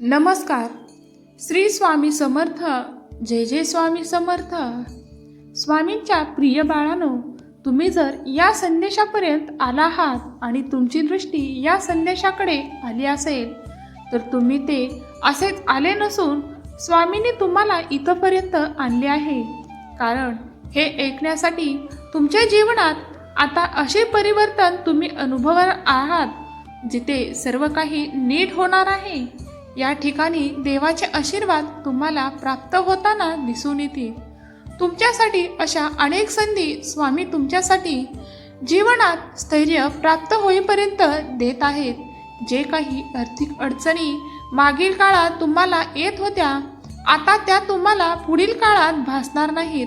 नमस्कार. श्री स्वामी समर्थ. जय जय स्वामी समर्थ. स्वामींच्या प्रिय बाळानो तुम्ही जर या संदेशापर्यंत आला आहात आणि तुमची दृष्टी या संदेशाकडे आली असेल तर तुम्ही ते असेच आले नसून स्वामींनी तुम्हाला इथंपर्यंत आणले आहे. कारण हे ऐकण्यासाठी तुमच्या जीवनात आता असे परिवर्तन तुम्ही अनुभवणार आहात जिथे सर्व काही नीट होणार आहे. या ठिकाणी देवाचे आशीर्वाद तुम्हाला प्राप्त होताना दिसून येतील. तुमच्यासाठी अशा अनेक संधी स्वामी तुमच्यासाठी जीवनात स्थैर्य प्राप्त होईपर्यंत देत आहेत. जे काही आर्थिक अडचणी मागील काळात तुम्हाला येत होत्या आता त्या तुम्हाला पुढील काळात भासणार नाहीत.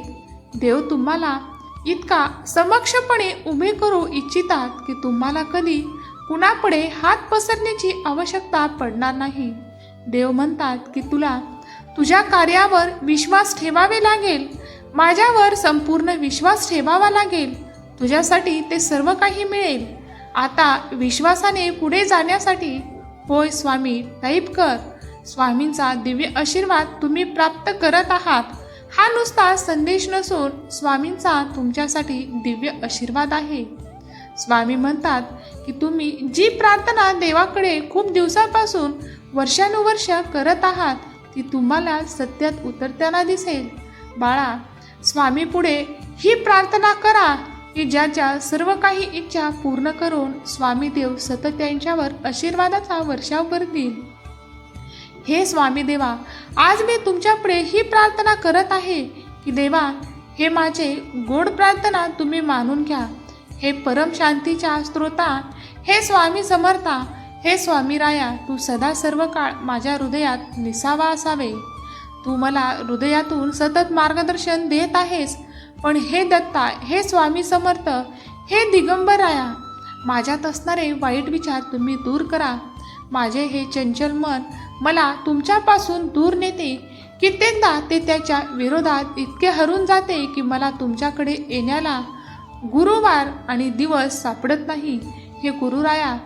देव तुम्हाला इतका समक्षपणे उभे करू इच्छितात की तुम्हाला कधी कुणापुढे हात पसरण्याची आवश्यकता पडणार नाही. देव म्हणतात की तुला तुझ्या कार्यावर विश्वास ठेवावे लागेल. माझ्यावर संपूर्ण विश्वास ठेवावा लागेल. तुझ्यासाठी ते सर्व काही मिळेल. आता विश्वासाने पुढे जाण्यासाठी होय स्वामी टाईप कर. स्वामींचा दिव्य आशीर्वाद तुम्ही प्राप्त करत आहात. हा नुसता संदेश नसून स्वामींचा तुमच्यासाठी दिव्य आशीर्वाद आहे. स्वामी म्हणतात की तुम्ही जी प्रार्थना देवाकडे खूप दिवसापासून वर्षानुवर्ष करत आहात ती तुम्हाला सत्यात उतरताना दिसेल. बाळा स्वामी पुढे ही प्रार्थना करा की ज्याच्या सर्व काही इच्छा पूर्ण करून स्वामी देव सतत त्यांच्यावर आशीर्वादाचा वर्षाव करतील हे स्वामी देवा आज मी तुमच्यापुढे ही प्रार्थना करत आहे की देवा हे माझे गोड प्रार्थना तुम्ही मानून घ्या. हे परम शांतीच्या स्त्रोता हे स्वामी समर्था हे स्वामी राया तू सदा सर्व काळ माझ्या हृदयात निसावा असावे. तू मला हृदयातून सतत मार्गदर्शन देत आहेस. पण हे दत्ता हे स्वामी समर्थ हे दिगंबराया माझ्यात असणारे वाईट विचार तुम्ही दूर करा. माझे हे चंचल मन मला तुमच्यापासून दूर नेते. कित्येकदा ते त्याच्या विरोधात इतके हरून जाते की मला तुमच्याकडे येण्याला गुरुवार आणि दिवस सापडत नाही. हे गुरुराया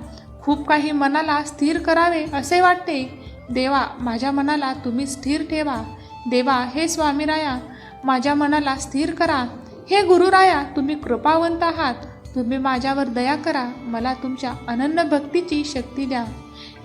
खूप काही मनाला स्थिर करावे असे वाटते. देवा माझ्या मनाला तुम्ही स्थिर ठेवा. देवा हे स्वामीराया माझ्या मनाला स्थिर करा. हे गुरुराया तुम्ही कृपावंत आहात. तुम्ही माझ्यावर दया करा. मला तुमच्या अनन्य भक्तीची शक्ती द्या.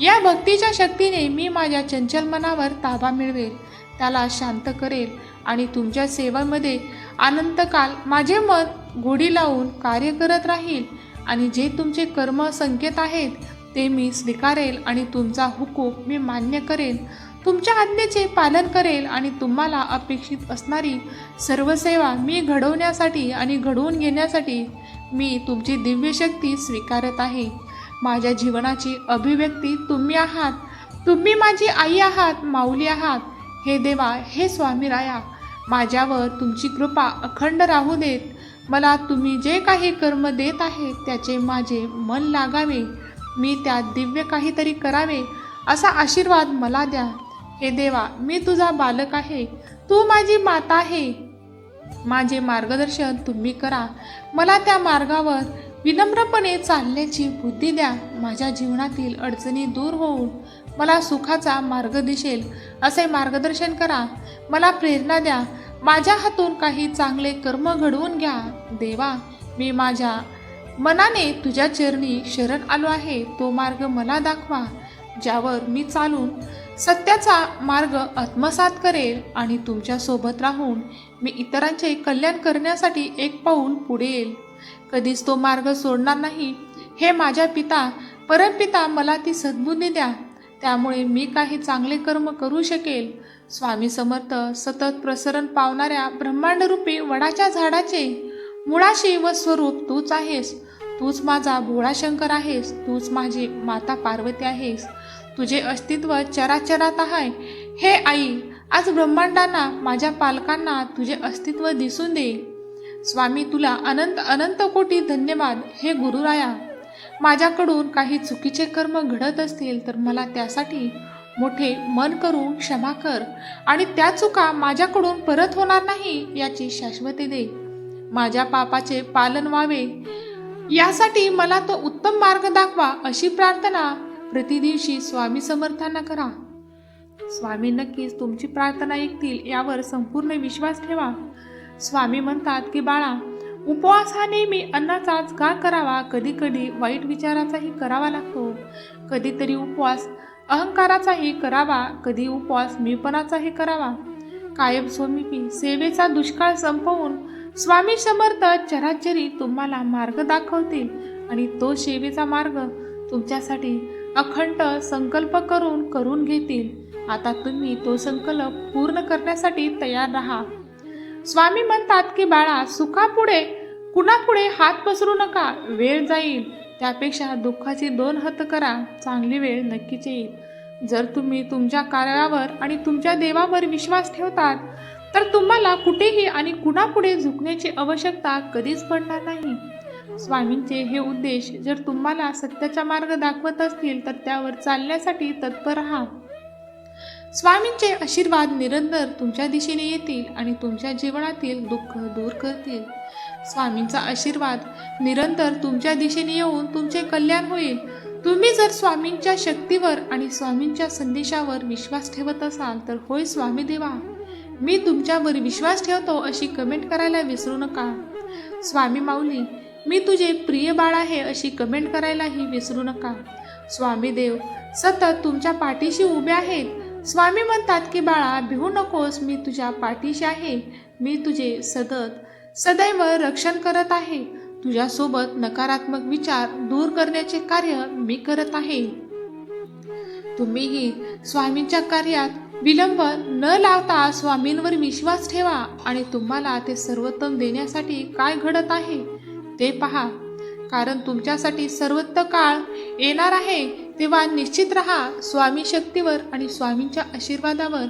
या भक्तीच्या शक्तीने मी माझ्या चंचल मनावर ताबा मिळवेल. त्याला शांत करेल आणि तुमच्या सेवेमध्ये अनंतकाल माझे मन गोडी लावून कार्य करत राहील. आणि जे तुमचे कर्म संकेत आहेत ते मी स्वीकारेल आणि तुमचा हुकूम मी मान्य करेल तुमच्या आज्ञेचे पालन करेल आणि तुम्हाला अपेक्षित असणारी सर्व सेवा मी घडवण्यासाठी आणि घडवून घेण्यासाठी मी तुमची दिव्य शक्ती स्वीकारत आहे. माझ्या जीवनाची अभिव्यक्ती तुम्ही आहात. तुम्ही माझी आई आहात माऊली आहात. हे देवा हे स्वामी राया. माझ्यावर तुमची कृपा अखंड राहू देत. मला तुम्ही जे काही कर्म देत आहे त्याचे माझे मन लागावे. मी त्यात दिव्य काहीतरी करावे असा आशीर्वाद मला द्या. हे देवा मी तुझा बालक आहे. तू माझी माता आहे. माझे मार्गदर्शन तुम्ही करा. मला त्या मार्गावर विनम्रपणे चालण्याची बुद्धी द्या. माझ्या जीवनातील अडचणी दूर होऊन मला सुखाचा मार्ग दिसेल असे मार्गदर्शन करा. मला प्रेरणा द्या. माझ्या हातून काही चांगले कर्म घडवून घ्या. देवा मी माझ्या मनाने तुझ्या चरणी शरण आलो आहे. तो मार्ग मला दाखवा ज्यावर मी चालून सत्याचा मार्ग आत्मसात करेल आणि तुमच्यासोबत राहून मी इतरांचे कल्याण करण्यासाठी एक पाऊल पुढे येईल. कधीच तो मार्ग सोडणार नाही. हे माझ्या पिता परमपिता मला ती सद्बुद्धी द्या. त्यामुळे मी काही चांगले कर्म करू शकेल. स्वामी समर्थ सतत प्रसरण पावणाऱ्या ब्रह्मांडरूपी वडाच्या झाडाचे. मुळाशी व स्वरूप तूच आहेस. तूच माझा भोळा शंकर आहेस. तूच माझी माता पार्वती आहेस. तुझे अस्तित्व चराचरात आहे. हे आई आज ब्रह्मांडांना माझ्या पालकांना तुझे अस्तित्व दिसून दे. स्वामी तुला अनंत अनंत कोटी धन्यवाद. हे गुरुराया माझ्याकडून काही चुकीचे कर्म घडत असतील तर मला त्यासाठी मोठे मन करून क्षमा कर आणि त्या चुका माझ्याकडून परत होणार नाही याची शाश्वती दे. माझ्या पापाचे पालन व्हावे. यासाठी मला तो उत्तम मार्ग दाखवा अशी प्रार्थना प्रतिदिवशी स्वामी समर्थांना करा. स्वामी नक्कीच तुमची प्रार्थना ऐकतील यावर संपूर्ण विश्वास ठेवा. स्वामी म्हणतात की बाळा उपवास हा नेहमी अन्नाचाच का करावा? कधी कधी वाईट विचाराचाही करावा लागतो. कधीतरी उपवास अहंकाराचाही करावा. कधी उपवास मीपणाचाही करावा. कायम स्वरूपी सेवेचा दुष्काळ संपवून स्वामी समर्थ चराचरी तुम्हाला मार्ग दाखवतील आणि तो सेवेचा मार्ग तुमच्यासाठी अखंड संकल्प करून करून घेतील. आता तुम्ही तो संकल्प पूर्ण करण्यासाठी तयार राहा. स्वामी म्हणतात की बाळा सुखापुढे कुणापुढे हात पसरू नका वेळ जाईल. त्यापेक्षा दुःखाची दोन हत करा चांगली वेळ नक्कीच येईल. जर तुम्ही तुमच्या कार्यावर आणि तुमच्या देवावर विश्वास ठेवतात तर तुम्हाला कुठेही आणि कुणापुढे झुकण्याची आवश्यकता कधीच पडणार नाही. स्वामींचे हे उद्देश जर तुम्हाला सत्याचा मार्ग दाखवत असतील तर त्यावर चालण्यासाठी तत्पर राहा. स्वामींचे आशीर्वाद निरंतर तुमच्या दिशेने येतील आणि तुमच्या जीवनातील दुःख दूर करतील. स्वामींचा आशीर्वाद. निरंतर तुमच्या दिशेने येऊन तुमचे कल्याण होईल. तुम्ही जर स्वामींच्या शक्तीवर आणि स्वामींच्या संदेशावर विश्वास ठेवत असाल तर होय स्वामी देवा. मी तुमच्यावर विश्वास ठेवतो अशी कमेंट करायला विसरू नका. स्वामी माऊली मी तुझे प्रिय बाळ आहे अशी कमेंट करायलाही विसरू नका. स्वामी देव सतत तुमच्या पाठीशी उभे आहेत. स्वामी म्हणतात की बाळा भिवू नकोस मी तुझ्या पाठीशी आहे. मी तुझे सतत सदैव रक्षण करत आहे. तुझ्यासोबत नकारात्मक विचार दूर करण्याचे कार्य मी करत आहे. तुम्हीही स्वामींच्या कार्यात विलंब न लावता स्वामींवर विश्वास ठेवा आणि तुम्हाला ते सर्वोत्तम देण्यासाठी काय घडत आहे ते पहा. कारण तुमच्यासाठी सर्वत्र काळ येणार आहे तेव्हा निश्चित राहा स्वामी शक्तीवर आणि स्वामींच्या आशीर्वादावर.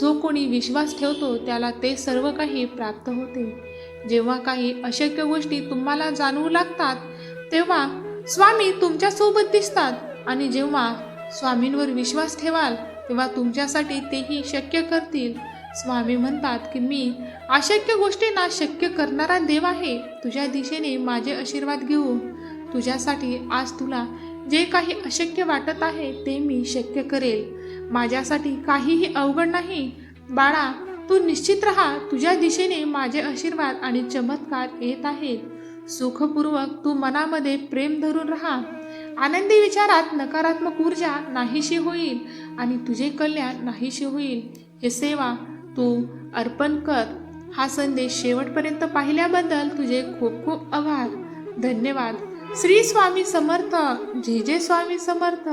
जो कोणी विश्वास ठेवतो त्याला ते सर्व काही प्राप्त होते. जेव्हा काही अशक्य गोष्टी तुम्हाला जाणवू लागतात तेव्हा स्वामी तुमच्यासोबत दिसतात. आणि जेव्हा स्वामींवर विश्वास ठेवाल तेव्हा तुमच्यासाठी तेही शक्य करतील. स्वामी म्हणतात की मी अशक्य गोष्टींना शक्य करणारा देव आहे. तुझ्या दिशेने माझे आशीर्वाद घेऊन तुझ्यासाठी आज तुला जे काही अशक्य वाटत आहे ते मी शक्य करेल. माझ्यासाठी काहीही अवघड नाही. बाळा तू निश्चित राहा तुझ्या दिशेने माझे आशीर्वाद आणि चमत्कार येत आहेत. सुखपूर्वक तू मनामध्ये प्रेम धरून राहा. आनंदी विचारात नकारात्मक ऊर्जा नाहीशी होईल आणि तुझे कल्याण नाहीशी होईल. हे सेवा तू अर्पण कर. हा संदेश शेवटपर्यंत पाहिल्याबद्दल तुझे खूप खूप आभार. धन्यवाद. श्री स्वामी समर्थ. जे जे स्वामी समर्थ.